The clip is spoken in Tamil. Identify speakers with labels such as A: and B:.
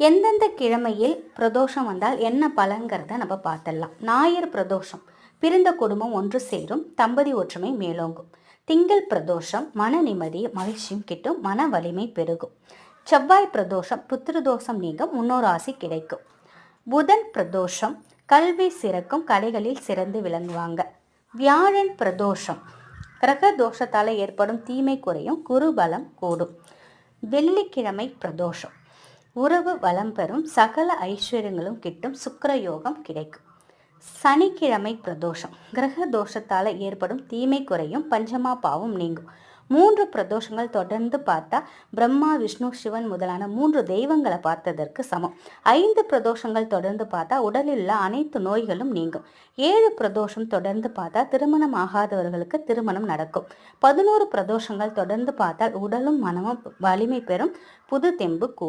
A: எந்தெந்த கிழமையில் பிரதோஷம் வந்தால் என்ன பலங்கிறத நம்ம பார்த்துடலாம். ஞாயிறு பிரதோஷம் பிறந்த குடும்பம் ஒன்று சேரும் தம்பதி ஒற்றுமை மேலோங்கும். திங்கள் பிரதோஷம் மன நிம்மதி மகிழ்ச்சியும் கிட்டும் மன வலிமை பெருகும். செவ்வாய் பிரதோஷம் புத்திரதோஷம் நீங்கும் முன்னோர் ஆசி கிடைக்கும். புதன் பிரதோஷம் கல்வி சிறக்கும் கலைகளில் சிறந்து விளங்குவாங்க. வியாழன் பிரதோஷம் கிரக தோஷத்தால் ஏற்படும் தீமை குறையும் குருபலம் கூடும். வெள்ளிக்கிழமை பிரதோஷம் உறவு வளம் பெறும் சகல ஐஸ்வர்யங்களும் கிட்டும் சுக்கர யோகம் கிடைக்கும். சனிக்கிழமை பிரதோஷம். கிரக தோஷத்தால் ஏற்படும் தீமை குறையும் பஞ்சமா பாவம் நீங்கும். மூன்று பிரதோஷங்கள் தொடர்ந்து பார்த்தா பிரம்மா விஷ்ணு சிவன் முதலான மூன்று தெய்வங்களை பார்த்ததற்கு சமம். ஐந்து பிரதோஷங்கள் தொடர்ந்து பார்த்தா உடலில் உள்ள அனைத்து நோய்களும் நீங்கும். ஏழு பிரதோஷம் தொடர்ந்து பார்த்தா திருமணம் ஆகாதவர்களுக்கு திருமணம் நடக்கும். பதினோரு பிரதோஷங்கள் தொடர்ந்து பார்த்தால் உடலும் மனமும் வலிமை பெறும். புது தெம்பு கூ